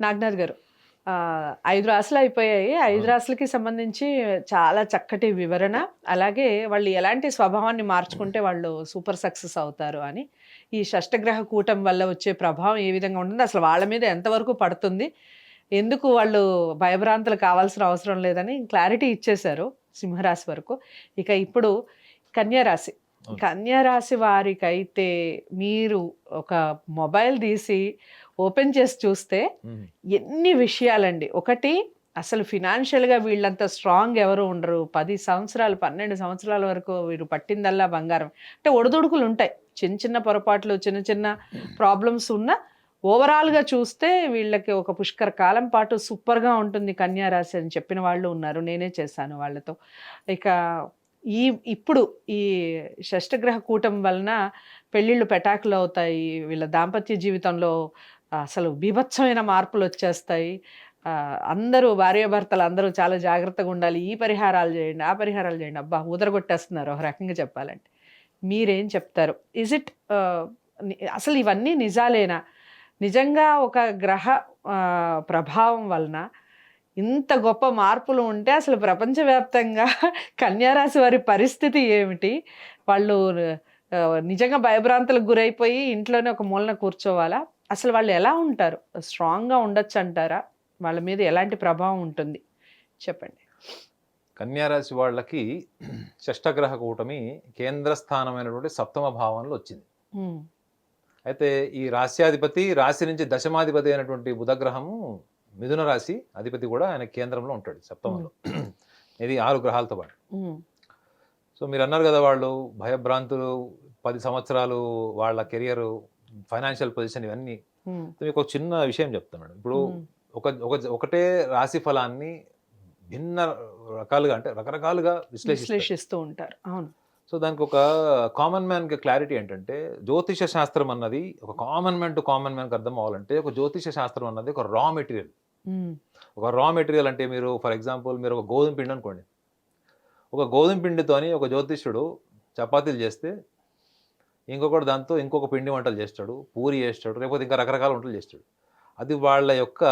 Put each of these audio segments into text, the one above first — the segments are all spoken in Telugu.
నాగ్నాథ్ గారు. ఐదు రాసులు అయిపోయాయి. ఐదు. రాసులకి సంబంధించి చాలా చక్కటి వివరణ. అలాగే వాళ్ళు ఎలాంటి స్వభావాన్ని మార్చుకుంటే వాళ్ళు సూపర్ సక్సెస్ అవుతారు అని. ఈ షష్టగ్రహ కూటం వల్ల వచ్చే ప్రభావం ఏ విధంగా ఉంటుంది? అసలు వాళ్ళ మీద ఎంతవరకు పడుతుంది? ఎందుకు వాళ్ళు భయభ్రాంతులు కావాల్సిన అవసరం లేదని క్లారిటీ ఇచ్చేశారు సింహరాశి వరకు. ఇక ఇప్పుడు కన్యారాశి. కన్యారాశి వారికైతే మీరు ఒక మొబైల్ తీసి ఓపెన్ చేసి చూస్తే. ఎన్ని విషయాలండి. ఒకటి అసలు ఫినాన్షియల్గా వీళ్ళంత స్ట్రాంగ్ ఎవరు ఉండరు. పది సంవత్సరాలు పన్నెండు సంవత్సరాల వరకు వీరు పట్టిందల్లా బంగారం. అంటే ఒడిదుడుకులు ఉంటాయి. చిన్న చిన్న పొరపాట్లు చిన్న చిన్న ప్రాబ్లమ్స్ ఉన్న ఓవరాల్గా చూస్తే వీళ్ళకి ఒక పుష్కర కాలం పాటు సూపర్గా ఉంటుంది కన్యా రాశి అని చెప్పిన వాళ్ళు ఉన్నారు. నేనే చేశాను వాళ్ళతో. ఇక ఈ ఇప్పుడు ఈ షష్టగ్రహ కూటం వలన పెళ్ళిళ్ళు పెటాకులు అవుతాయి వీళ్ళ దాంపత్య జీవితంలో అసలు బీభత్సమైన మార్పులు వచ్చేస్తాయి. అందరూ భార్యాభర్తలు అందరూ చాలా జాగ్రత్తగా ఉండాలి. ఈ పరిహారాలు చేయండి ఆ పరిహారాలు చేయండి. అబ్బా ఊదరగొట్టేస్తున్నారు ఒక రకంగా చెప్పాలంటే. మీరేం చెప్తారు? ఇజ్ ఇట్ అసలు ఇవన్నీ నిజాలేనా? నిజంగా ఒక గ్రహ ప్రభావం వలన ఇంత గొప్ప మార్పులు ఉంటే అసలు ప్రపంచవ్యాప్తంగా కన్యారాశి వారి పరిస్థితి ఏమిటి? వాళ్ళు నిజంగా భయభ్రాంతులకు గురైపోయి ఇంట్లోనే ఒక మూలన కూర్చోవాలా? అసలు వాళ్ళు ఎలా ఉంటారు? స్ట్రాంగ్గా ఉండొచ్చు అంటారా వాళ్ళ మీద ఎలాంటి ప్రభావం ఉంటుంది? చెప్పండి. కన్యారాశి వాళ్ళకి షష్టగ్రహ కూటమి కేంద్ర స్థానమైనటువంటి సప్తమ భావంలో వచ్చింది. అయితే ఈ రాశ్యాధిపతి రాశి నుంచి దశమాధిపతి అయినటువంటి బుధగ్రహము మిథున రాశి అధిపతి కూడా ఆయన కేంద్రంలో ఉంటాడు సప్తమంలో. ఇది ఆరు గ్రహాలతో పాటు. సో మీరు అన్నారు కదా వాళ్ళు భయభ్రాంతులు పది సంవత్సరాలు వాళ్ళ కెరియర్ ఫైనాన్షియల్ పొజిషన్ ఇవన్నీ. ఉమ్, మీకు ఒక చిన్న విషయం చెప్తాను మేడం. ఇప్పుడు ఉమ్, ఒక ఒక ఒకటే రాశి ఫలాన్ని భిన్న రకాలుగా అంటే రకరకాలుగా విశ్లేషిస్తూ ఉంటారు. అవును. సో దానికి ఒక కామన్ మ్యాన్కి క్లారిటీ ఏంటంటే జ్యోతిష శాస్త్రం అన్నది ఒక కామన్ మ్యాన్ టు కామన్ మ్యాన్కి అర్థం అవ్వాలంటే ఒక జ్యోతిష శాస్త్రం అన్నది ఒక రా మెటీరియల్ ఉమ్, ఒక రా మెటీరియల్ అంటే మీరు ఫర్ ఎగ్జాంపుల్ మీరు ఒక గోధుమ పిండి అనుకోండి. ఒక గోధుమ పిండితోని ఒక జ్యోతిష్యుడు చపాతీలు చేస్తే ఇంకొకటి దాంతో ఇంకొక పిండి వంటలు చేస్తాడు పూరి చేస్తాడు లేకపోతే ఇంకా రకరకాల వంటలు చేస్తాడు. అది వాళ్ళ యొక్క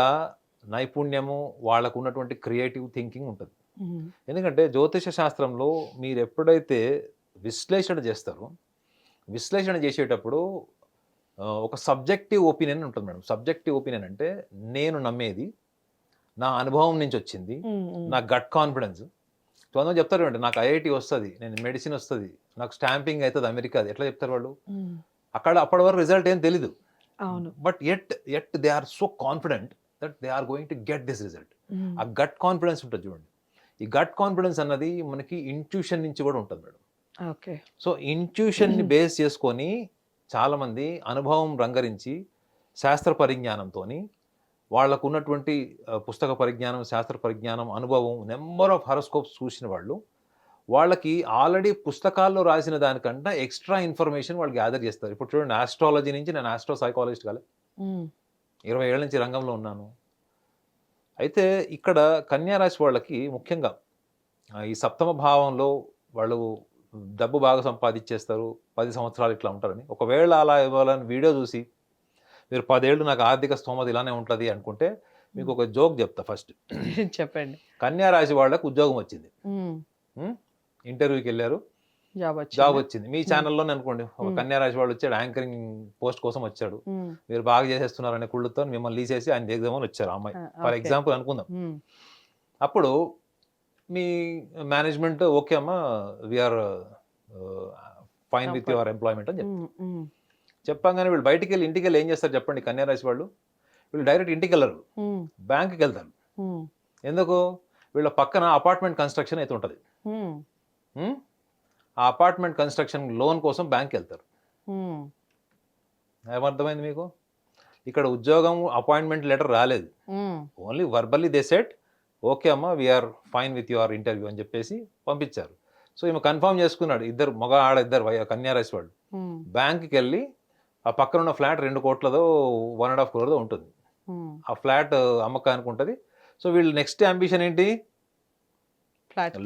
నైపుణ్యము వాళ్ళకు ఉన్నటువంటి క్రియేటివ్ థింకింగ్ ఉంటుంది. ఎందుకంటే జ్యోతిష శాస్త్రంలో మీరు ఎప్పుడైతే విశ్లేషణ చేస్తారో విశ్లేషణ చేసేటప్పుడు ఒక సబ్జెక్టివ్ ఒపీనియన్ ఉంటుంది మేడం. సబ్జెక్టివ్ ఒపీనియన్ అంటే నేను నమ్మేది నా అనుభవం నుంచి వచ్చింది నా గట్ కాన్ఫిడెన్స్ కొంతమంది చెప్తారు అంటే నాకు ఐఐటి వస్తుంది నేను మెడిసిన్ వస్తుంది నాకు స్టాంపింగ్ అవుతుంది అమెరికాది ఎట్లా చెప్తారు వాళ్ళు? అక్కడ అప్పటి వరకు రిజల్ట్ ఏం తెలీదు. అవును. But at at they are so confident that they are going to get this result. ఆ గట్ కాన్ఫిడెన్స్ ఉంటుంది చూడండి. ఈ గట్ కాన్ఫిడెన్స్ అన్నది మనకి ఇంట్యూషన్ నుంచి కూడా ఉంటుంది మేడం. ఓకే. సో ఇంట్యూషన్ని బేస్ చేసుకొని చాలామంది అనుభవం రంగరించి శాస్త్ర పరిజ్ఞానంతో వాళ్ళకు ఉన్నటువంటి పుస్తక పరిజ్ఞానం శాస్త్ర పరిజ్ఞానం అనుభవం నెంబర్ ఆఫ్ హరోస్కోప్స్ చూసిన వాళ్ళు వాళ్ళకి ఆల్రెడీ పుస్తకాల్లో రాసిన దానికంటే ఎక్స్ట్రా ఇన్ఫర్మేషన్ వాళ్ళు గ్యాదర్ చేస్తారు. ఇప్పుడు చూడండి ఆస్ట్రాలజీ నుంచి నేను ఆస్ట్రో సైకాలజిస్ట్ కాలే ఇరవై ఏళ్ళ నుంచి రంగంలో ఉన్నాను. అయితే ఇక్కడ కన్యా రాశి వాళ్ళకి ముఖ్యంగా ఈ సప్తమ భావంలో వాళ్ళు డబ్బు బాగా సంపాదించేస్తారు. పది సంవత్సరాలు ఇట్లా ఉంటారని. ఒకవేళ అలా ఇవ్వాలని వీడియో చూసి మీరు పదేళ్ళు నాకు ఆర్థిక స్తోమత ఇలానే ఉంటుంది అనుకుంటే మీకు ఒక జోక్ చెప్తా ఫస్ట్. చెప్పండి. కన్యా రాశి వాళ్ళకి ఉద్యోగం వచ్చింది. ఇంటర్వ్యూకి వెళ్ళారు. జాబ్ వచ్చిందా? మీ ఛానల్లోనే అనుకోండి. ఒక. కన్యా రాశి వాడు వచ్చాడు యాంకరింగ్ పోస్ట్ కోసం వచ్చాడు. మీరు బాగా చేసేస్తున్నారనే కుళ్ళుతో మిమ్మల్ని లీసేసి ఆయన దిగుదామని వచ్చారు అమ్మాయి. ఫర్. ఎగ్జాంపుల్ అనుకుందాం. అప్పుడు మీ మేనేజ్మెంట్ ఓకే అమ్మా we're fine with your employment అని చెప్పి. చెప్పంగానే వీళ్ళు బయటికి వెళ్ళి ఇంటికి వెళ్ళి ఏం చేస్తారు చెప్పండి కన్యారాశి వాళ్ళు? వీళ్ళు డైరెక్ట్ ఇంటికి వెళ్ళరు బ్యాంక్కి వెళ్తారు ఎందుకు? వీళ్ళ పక్కన అపార్ట్మెంట్ కన్స్ట్రక్షన్ అయితే ఉంటుంది? ఆ అపార్ట్మెంట్ కన్స్ట్రక్షన్ లోన్ కోసం బ్యాంక్కి వెళ్తారు ఏమర్థమైంది మీకు? ఇక్కడ ఉద్యోగం అపాయింట్మెంట్ లెటర్ రాలేదు. Only verbally they said okay అమ్మా we're fine with your interview అని చెప్పేసి పంపించారు. సో ఈమె కన్ఫర్మ్ చేసుకున్నాడు. ఇద్దరు మగ ఆడ ఇద్దరు కన్యారాశి వాళ్ళు. బ్యాంక్కి వెళ్ళి ఆ పక్కన ఉన్న ఫ్లాట్ రెండు కోట్లదో వన్ అండ్ హాఫ్ క్రోర్దో ఉంటుంది. ఆ ఫ్లాట్ అమ్మకానికి ఉంటుంది. సో వీళ్ళు నెక్స్ట్ అంబిషన్ ఏంటి?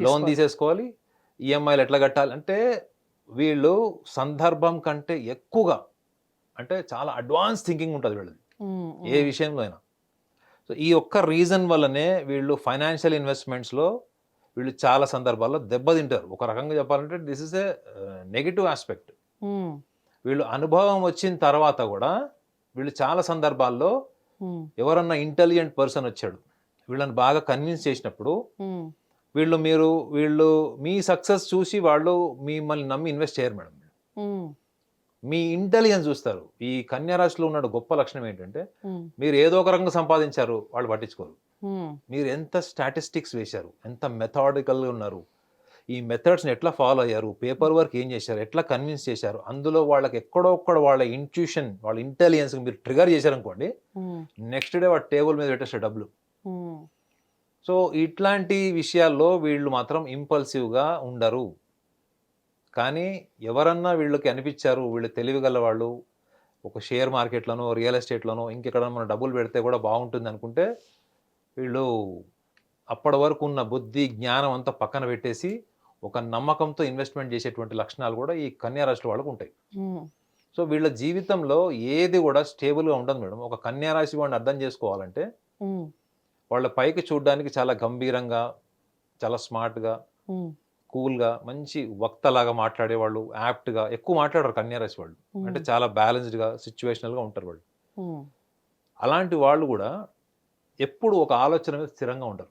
లోన్. తీసేసుకోవాలి. ఈఎంఐలు ఎట్లా కట్టాలి? అంటే వీళ్ళు సందర్భం కంటే ఎక్కువగా అంటే చాలా అడ్వాన్స్ థింకింగ్ ఉంటుంది వీళ్ళది. ఏ విషయంలో అయినా. సో ఈ ఒక్క రీజన్ వల్లనే వీళ్ళు ఫైనాన్షియల్ ఇన్వెస్ట్మెంట్స్లో వీళ్ళు చాలా సందర్భాల్లో దెబ్బతింటారు. ఒక రకంగా చెప్పాలంటే this is a negative aspect వీళ్ళు అనుభవం వచ్చిన తర్వాత కూడా వీళ్ళు చాలా సందర్భాల్లో ఎవరన్నా ఇంటెలిజెంట్ పర్సన్ వచ్చాడు. వీళ్ళని బాగా కన్విన్స్ చేసినప్పుడు వీళ్ళు మీరు వీళ్ళు మీ సక్సెస్ చూసి వాళ్ళు మిమ్మల్ని నమ్మి ఇన్వెస్ట్ చేయరు మేడం. మీ ఇంటెలిజెన్స్ చూస్తారు. ఈ కన్యా రాశిలో ఉన్న గొప్ప లక్షణం ఏంటంటే మీరు ఏదో ఒక రకంగా సంపాదించారు వాళ్ళు పట్టించుకోరు. మీరు ఎంత స్టాటిస్టిక్స్ వేశారు ఎంత మెథాడికల్గా ఉన్నారు ఈ మెథడ్స్ని ఎట్లా ఫాలో అయ్యారు? పేపర్ వర్క్ ఏం చేశారు? ఎట్లా కన్విన్స్ చేశారు? అందులో వాళ్ళకి ఎక్కడో ఒక్కడ వాళ్ళ ఇంట్యూషన్ వాళ్ళ ఇంటెలిజెన్స్ మీరు ట్రిగర్ చేశారనుకోండి నెక్స్ట్ డే వాడు టేబుల్ మీద పెట్టేస్తారు డబ్బులు. సో ఇట్లాంటి విషయాల్లో వీళ్ళు మాత్రం ఇంపల్సివ్గా ఉండరు. కానీ ఎవరన్నా వీళ్ళకి అనిపించారు వీళ్ళు తెలివిగల వాళ్ళు ఒక షేర్ మార్కెట్లోనో రియల్ ఎస్టేట్లోనో ఇంకెక్కడ మనం డబ్బులు పెడితే కూడా బాగుంటుంది అనుకుంటే వీళ్ళు అప్పటి వరకు ఉన్న బుద్ధి జ్ఞానం అంతా పక్కన పెట్టేసి ఒక నమ్మకంతో ఇన్వెస్ట్మెంట్ చేసేటువంటి లక్షణాలు కూడా ఈ కన్యా రాశి వాళ్ళకు ఉంటాయి. సో వీళ్ళ జీవితంలో ఏది కూడా స్టేబుల్గా ఉండదు మేడం. ఒక కన్యా రాశి వాడిని అర్థం చేసుకోవాలంటే వాళ్ళ పైకి చూడడానికి చాలా గంభీరంగా చాలా స్మార్ట్గా కూల్గా మంచి వక్తలాగా మాట్లాడేవాళ్ళు యాప్ట్గా ఎక్కువ మాట్లాడరు కన్యారాశి వాళ్ళు. అంటే చాలా బ్యాలెన్స్డ్గా సిచ్యువేషనల్గా ఉంటారు వాళ్ళు. అలాంటి వాళ్ళు కూడా ఎప్పుడు ఒక ఆలోచన మీద స్థిరంగా ఉండరు.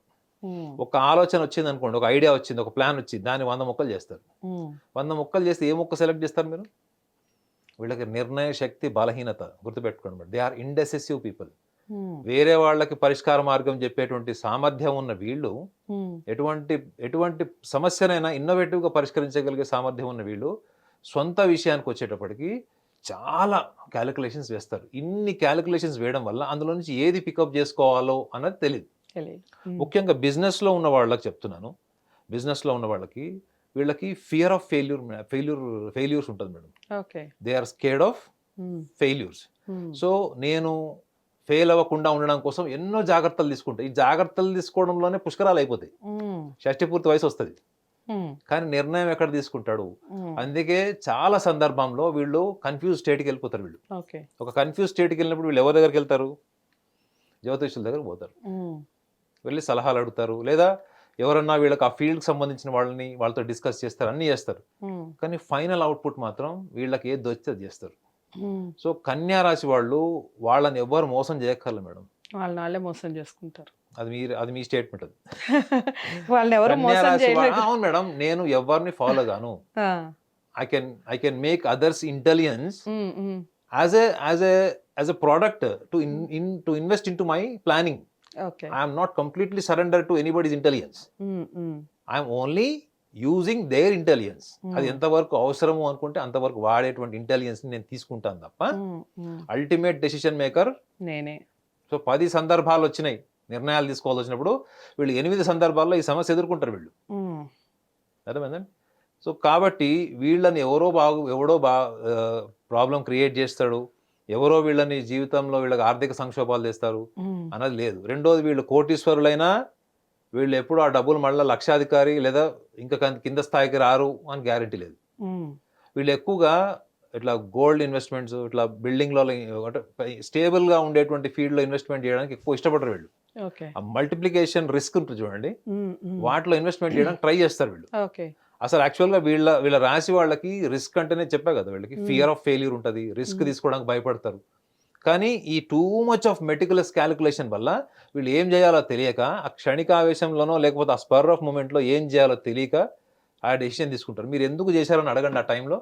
ఒక ఆలోచన వచ్చింది అనుకోండి ఒక ఐడియా వచ్చింది ఒక ప్లాన్ వచ్చింది దాన్ని వంద మొక్కలు చేస్తారు. వంద మొక్కలు చేస్తే ఏ మొక్క సెలెక్ట్ చేస్తారు మీరు? వీళ్ళకి నిర్ణయ శక్తి బలహీనత గుర్తుపెట్టుకోండి దే ఆర్ ఇండెసెసివ్ పీపుల్. వేరే వాళ్ళకి పరిష్కార మార్గం చెప్పేటువంటి సామర్థ్యం ఉన్న వీళ్ళు ఎటువంటి ఎటువంటి సమస్యనైనా ఇన్నోవేటివ్గా పరిష్కరించగలిగే సామర్థ్యం ఉన్న వీళ్ళు సొంత విషయానికి వచ్చేటప్పటికి చాలా క్యాలిక్యులేషన్స్ వేస్తారు. ఇన్ని క్యాలిక్యులేషన్స్ వేయడం వల్ల అందులో నుంచి ఏది పికప్ చేసుకోవాలో అన్నది తెలియదు ముఖ్యంగా బిజినెస్లో ఉన్న వాళ్ళకి చెప్తున్నాను. బిజినెస్లో ఉన్న వాళ్ళకి వీళ్ళకి fear of failure failure failures ఉంటుంది madam. Okay. They are scared of failures so నేను ఫెయిల్ అవ్వకుండా ఉండడం కోసం ఎన్నో జాగ్రత్తలు తీసుకుంటా. ఈ జాగ్రత్తలు తీసుకోవడంలోనే పుష్కరాలు అయిపోతాయి. షష్టి పూర్తి వయసు వస్తుంది. కానీ నిర్ణయం ఎక్కడ తీసుకుంటాడు? అందుకే చాలా సందర్భంలో వీళ్ళు కన్ఫ్యూజ్ స్టేట్కి వెళ్ళిపోతారు వీళ్ళు. ఒక కన్ఫ్యూజ్ స్టేట్కి వెళ్ళినప్పుడు వీళ్ళు ఎవరి దగ్గరికి వెళ్తారు? జ్యోతిష్యుల దగ్గరకు పోతారు. వెళ్ళి సలహాలు అడుగుతారు. లేదా ఎవరన్నా వీళ్ళకి ఆ ఫీల్డ్కి సంబంధించిన వాళ్ళని వాళ్ళతో డిస్కస్ చేస్తారు అన్నీ చేస్తారు. కానీ ఫైనల్ అవుట్పుట్ మాత్రం వీళ్ళకి ఏది దొరికితే అది చేస్తారు. సో కన్యా రాశి వాళ్ళు వాళ్ళని ఎవ్వరు మోసం చేయక్కర్లేదు మేడం. వాళ్ళని వాళ్ళే మోసం చేసుకుంటారు. అది మీ అది మీ స్టేట్మెంట్ అది. వాళ్ళని ఎవరు మోసం చేయలేదు అవును మేడం నేను ఎవరిని ఫాలో గాను. I can I can make others intelligence um, um, as a as a as a product to in, in to invest into my planning okay i am not completely surrendered to anybody's intelligence. Um, um, i am only using their intelligence. అది. ఎంతవరకు అవసరము అనుకుంటే అంతవరకు వాడేటువంటి ఇంటెలిజెన్స్ నేను తీసుకుంటాను తప్ప అల్టిమేట్ డెసిషన్ మేకర్ నేనే. సో పది సందర్భాలు వచ్చినాయి. నిర్ణయాలు తీసుకోవాల్సి వచ్చినప్పుడు వీళ్ళు ఎనిమిది సందర్భాల్లో ఈ సమస్య ఎదుర్కొంటారు వీళ్ళు. ఉమ్, అర్థమైందండి సో కాబట్టి వీళ్ళని ఎవరో బాగు ఎవడో బా ప్రాబ్లం క్రియేట్ చేస్తాడు. ఎవరో వీళ్ళని జీవితంలో వీళ్ళకి ఆర్థిక సంక్షోభాలు తెస్తారు అన్నది లేదు. రెండోది వీళ్ళు కోటీశ్వరులైనా వీళ్ళు ఎప్పుడు ఆ డబ్బులు మళ్ళీ లక్షాధికారి లేదా ఇంకా కింద స్థాయికి రారు అని గ్యారెంటీ లేదు. వీళ్ళు ఎక్కువగా ఇట్లా గోల్డ్ ఇన్వెస్ట్మెంట్స్ ఇట్లా బిల్డింగ్లో అంటే స్టేబుల్గా ఉండేటువంటి ఫీల్డ్లో ఇన్వెస్ట్మెంట్ చేయడానికి ఎక్కువ ఇష్టపడరు వీళ్ళు. మల్టిప్లికేషన్ రిస్క్ ఉంటుంది చూడండి. వాటిలో ఇన్వెస్ట్మెంట్ చేయడానికి ట్రై చేస్తారు వీళ్ళు. అసలు యాక్చువల్గా వీళ్ళ వీళ్ళ రాశి వాళ్ళకి రిస్క్ అంటేనే చెప్పా కదా వీళ్ళకి. ఫియర్ ఆఫ్ ఫెయిల్యూర్ ఉంటుంది రిస్క్. తీసుకోవడానికి భయపడతారు. కానీ ఈ too much of meticulous calculation వల్ల వీళ్ళు ఏం చేయాలో తెలియక ఆ క్షణిక ఆవేశంలోనో లేకపోతే ఆ స్పర్ ఆఫ్ మూమెంట్లో ఏం చేయాలో తెలియక ఆ డెసిషన్ తీసుకుంటారు. మీరు ఎందుకు చేశారని అడగండి ఆ టైంలో.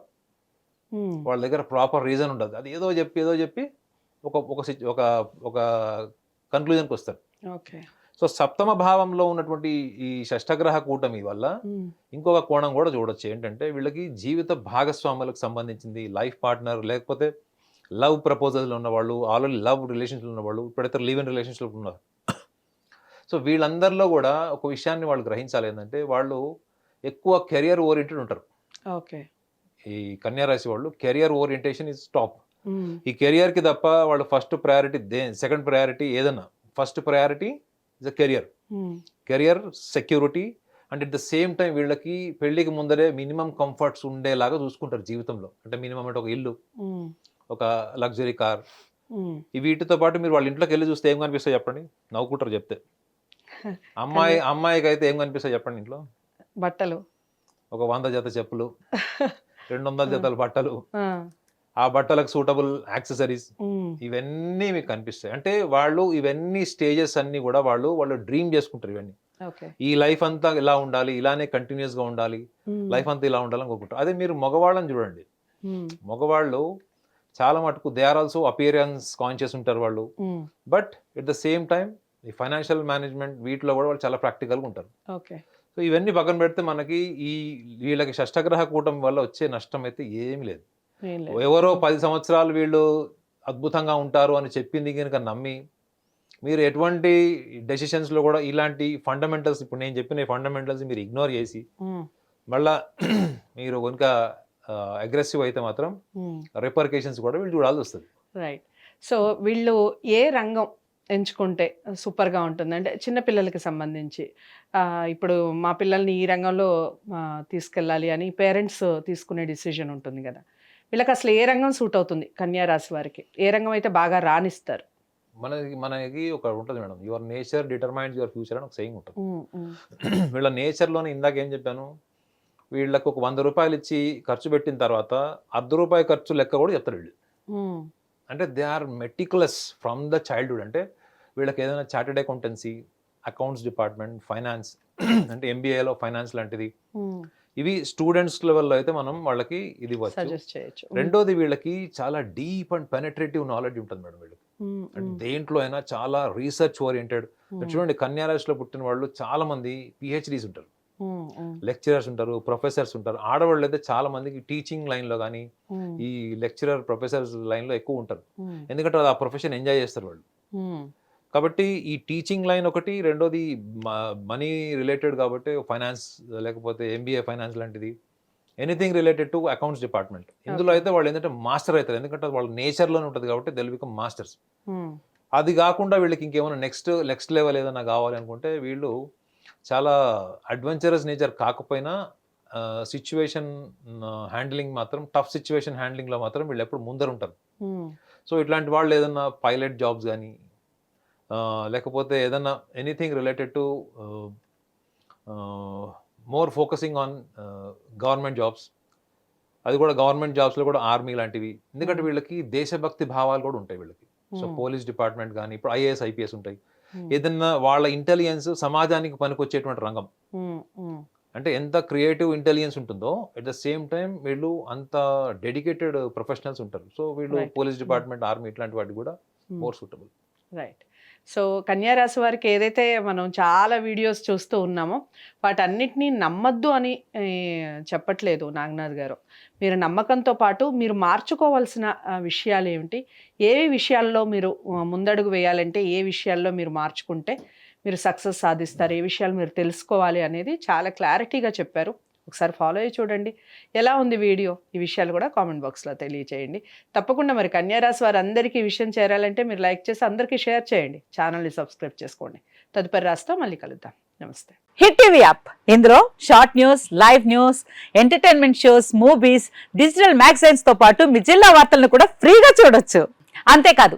వాళ్ళ దగ్గర ప్రాపర్ రీజన్ ఉండదు. అది ఏదో చెప్పి ఏదో చెప్పి ఒక ఒక ఒక ఒక కన్క్లూజన్కి వస్తారు. ఓకే. సో సప్తమ భావంలో ఉన్నటువంటి ఈ షష్టగ్రహ కూటమి వల్ల ఇంకొక కోణం కూడా చూడొచ్చు. ఏంటంటే వీళ్ళకి జీవిత భాగస్వాములకు సంబంధించింది లైఫ్ పార్ట్నర్ లేకపోతే లవ్ ప్రపోజల్స్ ఉన్నవాళ్ళు ఆల్రెడీ లవ్ రిలేషన్షిప్ ఉన్నవాళ్ళు ఇప్పుడైతే లివ్ ఇన్ రిలేషన్షిప్ ఉన్నారు. సో వీళ్ళందరిలో కూడా ఒక విషయాన్ని వాళ్ళు గ్రహించాలి. ఏంటంటే వాళ్ళు ఎక్కువ కెరియర్ ఓరియంటెడ్ ఉంటారు. ఓకే. ఈ కన్యా రాశి వాళ్ళు కెరియర్ ఓరియంటేషన్ ఇస్ టాప్ ఈ కెరియర్కి తప్ప వాళ్ళు first priority the second priority ఏదన్నా. First priority is a career career security and at the same time వీళ్ళకి పెళ్ళికి ముందరే మినిమం కంఫర్ట్స్ ఉండేలాగా చూసుకుంటారు జీవితంలో. అంటే మినిమం అంటే ఒక ఇల్లు ఉమ్, ఒక లగ్జరీ కార్ ఈ వీటితో పాటు మీరు వాళ్ళ ఇంట్లోకి వెళ్ళి చూస్తే ఏం కనిపిస్తాయి చెప్పండి? నవ్వుకుంటారు చెప్తే. అమ్మాయి అమ్మాయికి అయితే ఏం కనిపిస్తాయి చెప్పండి ఇంట్లో? బట్టలు. ఒక వంద జత చెప్పులు రెండు వందల జతల బట్టలు. ఆ, బట్టలకు సూటబుల్ యాక్సెసరీస్ ఇవన్నీ మీకు కనిపిస్తాయి. అంటే వాళ్ళు ఇవన్నీ స్టేజెస్ అన్ని కూడా వాళ్ళు వాళ్ళు డ్రీమ్ చేసుకుంటారు ఇవన్నీ. ఈ లైఫ్ అంతా ఇలా ఉండాలి ఇలానే కంటిన్యూస్గా ఉండాలి లైఫ్ అంతా ఇలా ఉండాలని కోరుకుంటారు. అదే మీరు మగవాళ్ళని చూడండి. మగవాళ్ళు చాలా మటుకు they are also appearance conscious ఉంటారు వాళ్ళు. But at the same time ఈ ఫైనాన్షియల్ మేనేజ్మెంట్ వీటిలో కూడా వాళ్ళు చాలా ప్రాక్టికల్గా ఉంటారు. సో ఇవన్నీ పక్కన పెడితే మనకి ఈ వీళ్ళకి షష్టగ్రహ కూటమి వల్ల వచ్చే నష్టం అయితే ఏమీ లేదు. ఎవరో పది సంవత్సరాలు వీళ్ళు అద్భుతంగా ఉంటారు అని చెప్పింది కనుక నమ్మి మీరు ఎటువంటి డెసిషన్స్లో కూడా ఇలాంటి ఫండమెంటల్స్ ఇప్పుడు నేను చెప్పిన ఫండమెంటల్స్ మీరు ఇగ్నోర్ చేసి మళ్ళా మీరు కనుక అగ్రెసివ్ అయితే మాత్రం. రిపర్కేషన్స్ కూడా వీళ్ళు చూడాల్సి వస్తుంది. రైట్ సో వీళ్ళు ఏ రంగం ఎంచుకుంటే సూపర్గా ఉంటుంది? అంటే చిన్నపిల్లలకి సంబంధించి. ఇప్పుడు మా పిల్లల్ని ఈ రంగంలో తీసుకెళ్ళాలి అని పేరెంట్స్ తీసుకునే డిసిజన్ ఉంటుంది కదా. వీళ్ళకి అసలు ఏ రంగం సూట్ అవుతుంది కన్యా రాశి వారికి? ఏ రంగం అయితే బాగా రాణిస్తారు? మనకి మనకి ఒక ఉంటుంది madam. Your nature determines your future అని ఒక సెయింగ్ ఉంటుంది. వీళ్ళ నేచర్లోనే ఇందాక ఏం చెప్పాను? వీళ్ళకి ఒక వంద రూపాయలు ఇచ్చి ఖర్చు పెట్టిన తర్వాత అర్ధ రూపాయి ఖర్చు లెక్క కూడా చెప్తారు వీళ్ళు. అంటే they are meticulous from the childhood. అంటే వీళ్ళకి ఏదైనా chartered accountancy accounts department finance అంటే ఎంబీఏలో ఫైనాన్స్ లాంటిది. ఇవి స్టూడెంట్స్ లెవెల్లో అయితే మనం వాళ్ళకి ఇది ఇవ్వచ్చు రెండోది వీళ్ళకి చాలా డీప్ అండ్ పెనట్రేటివ్ నాలెడ్జ్ ఉంటుంది మేడం వీళ్ళకి. దేంట్లో అయినా చాలా రీసెర్చ్ ఓరియంటెడ్ చూడండి కన్యా రాశిలో పుట్టిన వాళ్ళు చాలా మంది పిహెచ్డీస్ ఉంటారు. లెక్చరర్స్ ఉంటారు ప్రొఫెసర్స్ ఉంటారు. ఆడవాళ్ళు అయితే చాలా మందికి టీచింగ్ లైన్లో కానీ ఉమ్, ఈ లెక్చరర్ ప్రొఫెసర్స్ లైన్లో ఎక్కువ ఉంటారు. ఎందుకంటే ఆ ప్రొఫెషన్ ఎంజాయ్ చేస్తారు వాళ్ళు. కాబట్టి ఈ టీచింగ్ లైన్ ఒకటి రెండోది మనీ రిలేటెడ్ కాబట్టి ఫైనాన్స్ లేకపోతే ఎంబీఏ ఫైనాన్స్ లాంటిది. Anything related to accounts department ఇందులో. అయితే వాళ్ళు ఏంటంటే మాస్టర్ అవుతారు. ఎందుకంటే వాళ్ళ నేచర్లోనే ఉంటుంది కాబట్టి దెల్ బికమ్ మాస్టర్స్ అది కాకుండా వీళ్ళకి ఇంకేమైనా నెక్స్ట్ నెక్స్ట్ లెవెల్ ఏదైనా కావాలి అనుకుంటే వీళ్ళు చాలా అడ్వెంచరస్ నేచర్ కాకపోయినా సిచ్యువేషన్ హ్యాండ్లింగ్ మాత్రం టఫ్ సిచ్యువేషన్ హ్యాండ్లింగ్లో మాత్రం వీళ్ళు ఎప్పుడు ముందర ఉంటారు సో ఇట్లాంటి వాళ్ళు ఏదన్నా పైలట్ జాబ్స్ కానీ లేకపోతే ఏదన్నా anything related to more focusing on government jobs అది కూడా గవర్నమెంట్ జాబ్స్లో కూడా ఆర్మీ లాంటివి. ఎందుకంటే Hmm. వీళ్ళకి దేశభక్తి భావాలు కూడా ఉంటాయి వీళ్ళకి. సో పోలీస్ డిపార్ట్మెంట్ కానీ ఇప్పుడు ఐఏఎస్ ఐపీఎస్ ఉంటాయి. ఉమ్, ఏదన్నా వాళ్ళ ఇంటెలిజెన్స్ సమాజానికి పనికొచ్చేటువంటి రంగం. ఉమ్, అంటే ఎంత క్రియేటివ్ ఇంటెలిజెన్స్ ఉంటుందో అట్ ద సేమ్ టైం వీళ్ళు అంత డెడికేటెడ్ ప్రొఫెషనల్స్ ఉంటారు. సో వీళ్ళు. పోలీస్ డిపార్ట్మెంట్ ఆర్మీ ఇట్లాంటి వాటికి కూడా. మోర్ సూటబుల్ రైట్ సో కన్యారాశి వారికి ఏదైతే మనం చాలా వీడియోస్ చూస్తూ ఉన్నామో వాటన్నిటినీ నమ్మద్దు అని చెప్పట్లేదు నాగనాథ్ గారు. మీరు నమ్మకంతో పాటు మీరు మార్చుకోవాల్సిన విషయాలు ఏమిటి? ఏ విషయాల్లో మీరు ముందడుగు వేయాలంటే ఏ విషయాల్లో మీరు మార్చుకుంటే మీరు సక్సెస్ సాధిస్తారు? ఏ విషయాలు మీరు తెలుసుకోవాలి అనేది చాలా క్లారిటీగా చెప్పారు. ఒకసారి ఫాలో అయ్యి చూడండి. ఎలా ఉంది వీడియో? ఈ విషయాలు కూడా కామెంట్ బాక్స్లో తెలియచేయండి. తప్పకుండా మరి కన్యారాశి వారందరికీ ఈ విషయం చేరాలంటే మీరు లైక్ చేసి అందరికీ షేర్ చేయండి. ఛానల్ని సబ్స్క్రైబ్ చేసుకోండి. తదుపరి రాస్తా మళ్ళీ కలుద్దాం. నమస్తే. హిట్ టీవీ యాప్ ఇందులో short news live news entertainment shows movies digital మ్యాగజైన్స్తో పాటు మీ జిల్లా వార్తలను కూడా ఫ్రీగా చూడొచ్చు. అంతేకాదు